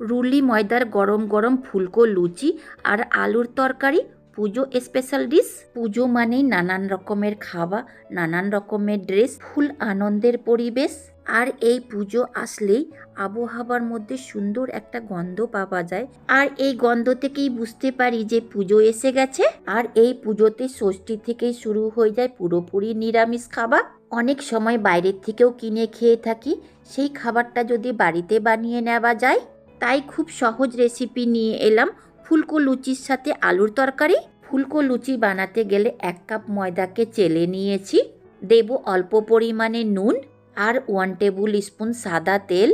Rulli ময়দার গরম গরম ফুলকো লুচি আর আলুর তরকারি, পুজো স্পেশাল ডিশ পুজো মানেই নানান রকমের খাওয়া, নানান রকমের ড্রেস ফুল আনন্দের পরিবেশ। আর এই পুজো আসলেই আবহাওয়ার মধ্যে সুন্দর একটা গন্ধ পাওয়া যায়। আর এই গন্ধ থেকেই বুঝতে পারি যে পুজো এসে গেছে। আর এই পুজোতে ষষ্ঠী থেকেই শুরু হয়ে যায় পুরোপুরি নিরামিষ খাবার। অনেক সময় বাইরের থেকেও কিনে খেয়ে থাকি, সেই খাবারটা যদি বাড়িতে বানিয়ে নেওয়া যায় তাই খুব সহজ রেসিপি নিয়ে এলাম। ফুলকো লুচির সাথে আলুর তরকারি। ফুলকো লুচি বানাতে গেলে এক কাপ ময়দাকে চেলে নিয়েছি। দেব অল্প পরিমাণে নুন আর ওয়ান টেবিল স্পুন সাদা তেল।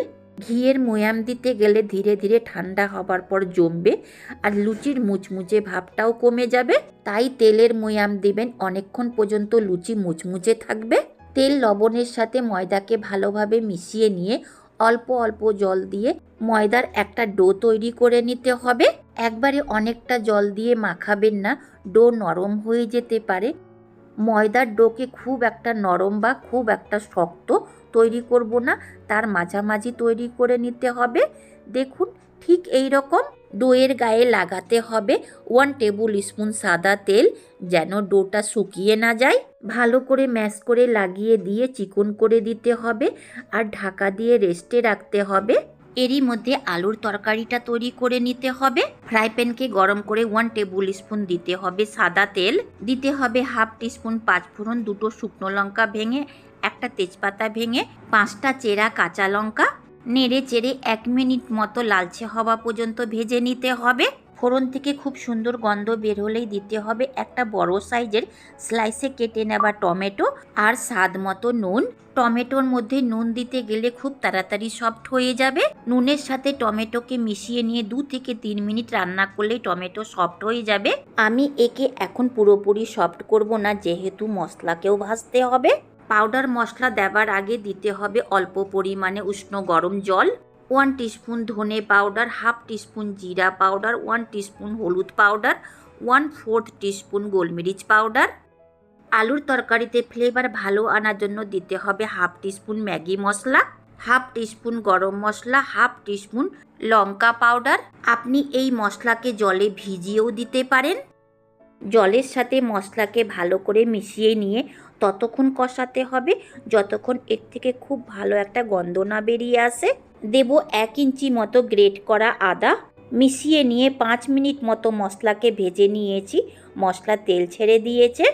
ঘিয়ের ময়াম দিতে গেলে ধীরে ধীরে ঠান্ডা হবার পর জমবে আর লুচির মুচমুচে ভাবটাও কমে যাবে। তাই তেলের ময়াম দিবেন অনেকক্ষণ পর্যন্ত লুচি মুচমুচে থাকবে। তেল লবণের সাথে ময়দাকে ভালোভাবে মিশিয়ে নিয়ে অল্প অল্প জল দিয়ে ময়দার একটা ডো তৈরি করে নিতে হবে। একবারে অনেকটা জল দিয়ে মাখাবেন না, ডো নরম হয়ে যেতে পারে। ময়দার ডোকে খুব একটা নরম বা খুব একটা শক্ত তৈরি করব না, তার মাঝামাঝি তৈরি করে নিতে হবে। দেখুন, ঠিক এই রকম ডোয়ের গায়ে লাগাতে হবে ওয়ান টেবিল স্পুন সাদা তেল, যেন ডোটা শুকিয়ে না যায়। ভালো করে ম্যাশ করে লাগিয়ে দিয়ে চিকন করে দিতে হবে আর ঢাকা দিয়ে রেস্টে রাখতে হবে। এরই মধ্যে আলুর তরকারিটা তৈরি করে নিতে হবে। ফ্রাই প্যানকে গরম করে ওয়ান টেবিল স্পুন দিতে হবে সাদা তেল। দিতে হবে হাফ টিস্পুন পাঁচফোড়ন দুটো শুকনো লঙ্কা ভেঙে, একটা তেজপাতা ভেঙে, পাঁচটা চেরা কাঁচা লঙ্কা নেড়ে চেড়ে এক মিনিট মতো লালচে হওয়া পর্যন্ত ভেজে নিতে হবে। ফোড়ন থেকে খুব সুন্দর গন্ধ বের হলেই দিতে হবে একটা বড় সাইজের স্লাইসে কেটে নেওয়া টমেটো আর স্বাদ মতো নুন। টমেটোর মধ্যে নুন দিতে গেলে খুব তাড়াতাড়ি সফট হয়ে যাবে। নুনের সাথে টমেটোকে মিশিয়ে নিয়ে দু থেকে তিন মিনিট রান্না করলেই টমেটো সফট হয়ে যাবে। আমি একে এখন পুরোপুরি সফট করব না, যেহেতু মশলাকেও ভাজতে হবে। পাউডার মশলা দেওয়ার আগে দিতে হবে অল্প পরিমাণে উষ্ণ গরম জল ওয়ান টিস্পুন ধনে পাউডার হাফ টিস্পুন জিরা পাউডার ওয়ান টিস্পুন হলুদ পাউডার ওয়ান ফোর্থ টিস্পুন গোলমরিচ পাউডার। আলুর তরকারিতে ফ্লেভার ভালো আনার জন্য দিতে হবে হাফ টিস্পুন ম্যাগি মশলা হাফ টিস্পুন গরম মশলা হাফ টিস্পুন লঙ্কা পাউডার। আপনি এই মশলাকে জলে ভিজিয়েও দিতে পারেন। জলের সাথে মশলাকে ভালো করে মিশিয়ে নিয়ে ততক্ষণ কষাতে হবে। যতক্ষণ এর থেকে খুব ভালো একটা গন্ধ না বেরিয়ে আসে। দেব এক ইঞ্চি মতো গ্রেট করা আদা। মিশিয়ে নিয়ে পাঁচ মিনিট মতো মশলাকে ভেজে নিয়েছি। মশলা তেল ছেড়ে দিয়েছে।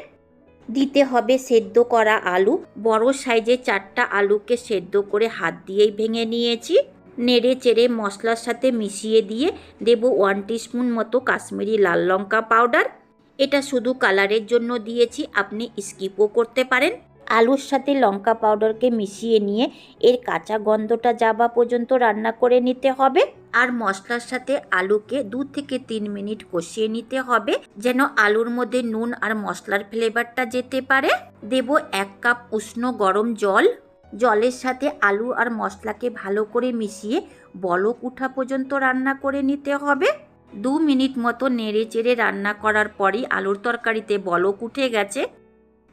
দিতে হবে সেদ্ধ করা আলু। বড় সাইজে চারটা আলুকে সেদ্ধ করে হাত দিয়েই ভেঙে নিয়েছি। নেড়ে চেড়ে মশলার সাথে মিশিয়ে দিয়ে দেব ওয়ান টিস্পুন মতো কাশ্মীরি লাল লঙ্কা পাউডার। এটা শুধু কালারের জন্য দিয়েছি, আপনি স্কিপও করতে পারেন। আলুর সাথে লঙ্কা পাউডারকে মিশিয়ে নিয়ে এর কাঁচা গন্ধটা যাবা পর্যন্ত রান্না করে নিতে হবে। আর মশলার সাথে আলুকে দু থেকে তিন মিনিট কষিয়ে নিতে হবে, যেন আলুর মধ্যে নুন আর মশলার ফ্লেভারটা যেতে পারে। দেব এক কাপ উষ্ণ গরম জল। জলের সাথে আলু আর মশলাকে ভালো করে মিশিয়ে বলক উঠা পর্যন্ত রান্না করে নিতে হবে। দু মিনিট মতো নেড়ে চেড়ে রান্না করার পরই আলুর তরকারিতে বলক উঠে গেছে।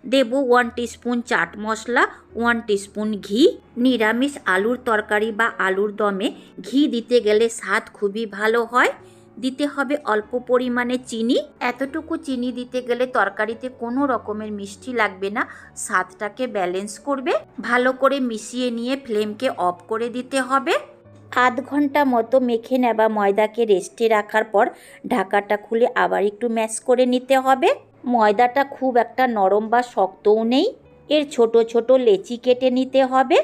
দেব ওয়ান টিস্পুন চাট মশলা ওয়ান টিস্পুন ঘি। নিরামিষ আলুর তরকারি বা আলুর দমে ঘি দিতে গেলে স্বাদ খুবই ভালো হয়। দিতে হবে অল্প পরিমাণে চিনি। এতটুকু চিনি দিতে গেলে তরকারিতে কোনো রকমের মিষ্টি লাগবে না। স্বাদটাকে ব্যালেন্স করবে। ভালো করে মিশিয়ে নিয়ে ফ্লেমকে অফ করে দিতে হবে। আধ ঘণ্টা মতো মেখে নেওয়া ময়দাকে রেস্টে রাখার পর ঢাকাটা খুলে আবার একটু ম্যাশ করে নিতে হবে। ময়দাটা খুব একটা নরম বা শক্তও নেই। এর ছোট ছোট লেচি কেটে নিতে হবে।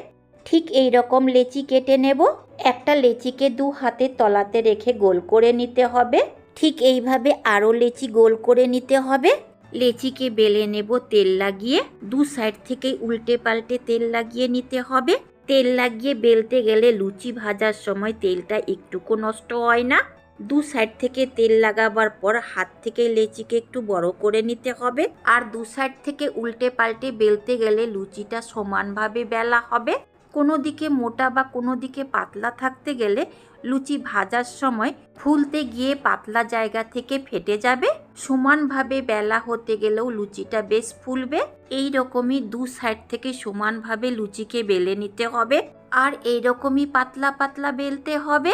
ঠিক এই রকম লেচি কেটে নেব। একটা লেচিকে দু হাতে তলাতে রেখে গোল করে নিতে হবে। ঠিক এইভাবে আরও লেচি গোল করে নিতে হবে। লেচিকে বেলে নেব তেল লাগিয়ে। দু সাইড থেকেই উল্টে পাল্টে তেল লাগিয়ে নিতে হবে। তেল লাগিয়ে বেলতে গেলে লুচি ভাজার সময় তেলটা একটুকু নষ্ট হয় না। দু সাইড থেকে তেল লাগাবার পর হাত থেকে লেচিকে একটু বড় করে নিতে হবে। আর দু সাইড থেকে উল্টে পাল্টে বেলতে গেলে লুচিটা সমানভাবে বেলা হবে। কোনো দিকে মোটা বা কোনো দিকে পাতলা থাকতে গেলে লুচি ভাজার সময় ফুলতে গিয়ে পাতলা জায়গা থেকে ফেটে যাবে। সমানভাবে বেলা হতে গেলেও লুচিটা বেশ ফুলবে। এই রকমই দু সাইড থেকে সমানভাবে লুচিকে বেলে নিতে হবে আর এই রকমই পাতলা পাতলা বেলতে হবে।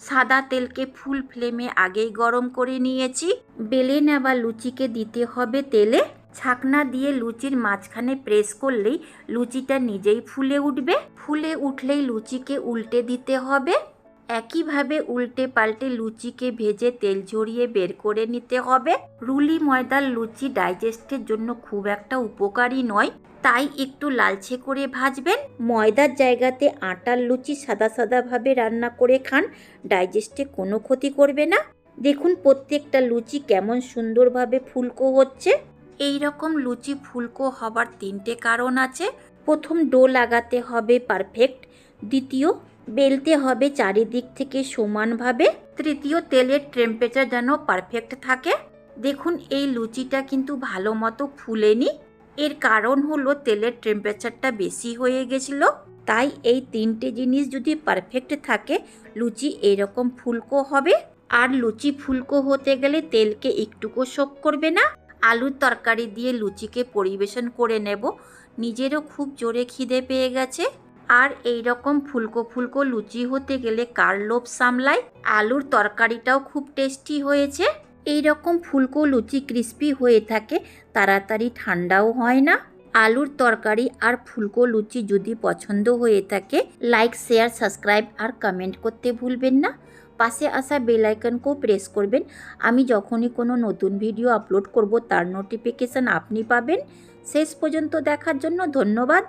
সাদা তেলকে ফুল ফ্লেমে আগেই গরম করে নিয়েছি। বেলে নেওয়া লুচিকে দিতে হবে তেলে। ছাকনা দিয়ে লুচির মাঝখানে প্রেস করলেই লুচিটা নিজেই ফুলে উঠবে। ফুলে উঠলেই লুচিকে উল্টে দিতে হবে। একইভাবে উল্টে পাল্টে লুচিকে ভেজে তেল ঝরিয়ে বের করে নিতে হবে। রুলি ময়দার লুচি ডাইজেস্টের জন্য খুব একটা উপকারী নয়, তাই একটু লালচে করে ভাজবেন। ময়দার জায়গাতে আটার লুচি সাদা সাদাভাবে রান্না করে খান, ডাইজেস্টে কোনো ক্ষতি করবে না। দেখুন প্রত্যেকটা লুচি কেমন সুন্দরভাবে ফুলকো হচ্ছে। এই রকম লুচি ফুলকো হবার তিনটে কারণ আছে। প্রথম, ডো লাগাতে হবে পারফেক্ট। দ্বিতীয়, বেলতে হবে চারিদিক থেকে সমানভাবে। তৃতীয়, তেলের টেম্পারেচার যেন পারফেক্ট থাকে। দেখুন, এই লুচিটা কিন্তু ভালো মতো ফুলেনি। এর কারণ হলো তেলের টেম্পারেচারটা বেশি হয়ে গেছিল। তাই এই তিনটে জিনিস যদি পারফেক্ট থাকে, লুচি এরকম ফুলকো হবে। আর লুচি ফুলকো হতে গেলে তেলকে একটুকু শোক করবে না। আলুর তরকারি দিয়ে লুচিকে পরিবেশন করে নেব। নিজেরও খুব জোরে খিদে পেয়ে গেছে। আর এই রকম ফুলকো ফুলকো লুচি হতে গেলে কার লোভ সামলায়? আলুর তরকারিটাও খুব টেস্টি হয়েছে। এই রকম ফুলকো লুচি ক্রিস্পি হয়ে থাকে, তাড়াতাড়ি ঠান্ডাও হয় না। আলুর তরকারি আর ফুলকো লুচি যদি পছন্দ হয়ে থাকে, লাইক, শেয়ার, সাবস্ক্রাইব আর কমেন্ট করতে ভুলবেন না। পাশে আসা বেল আইকনকেও প্রেস করবেন। আমি যখনই কোনো নতুন ভিডিও আপলোড করব, তার নোটিফিকেশান আপনি পাবেন। শেষ পর্যন্ত দেখার জন্য ধন্যবাদ।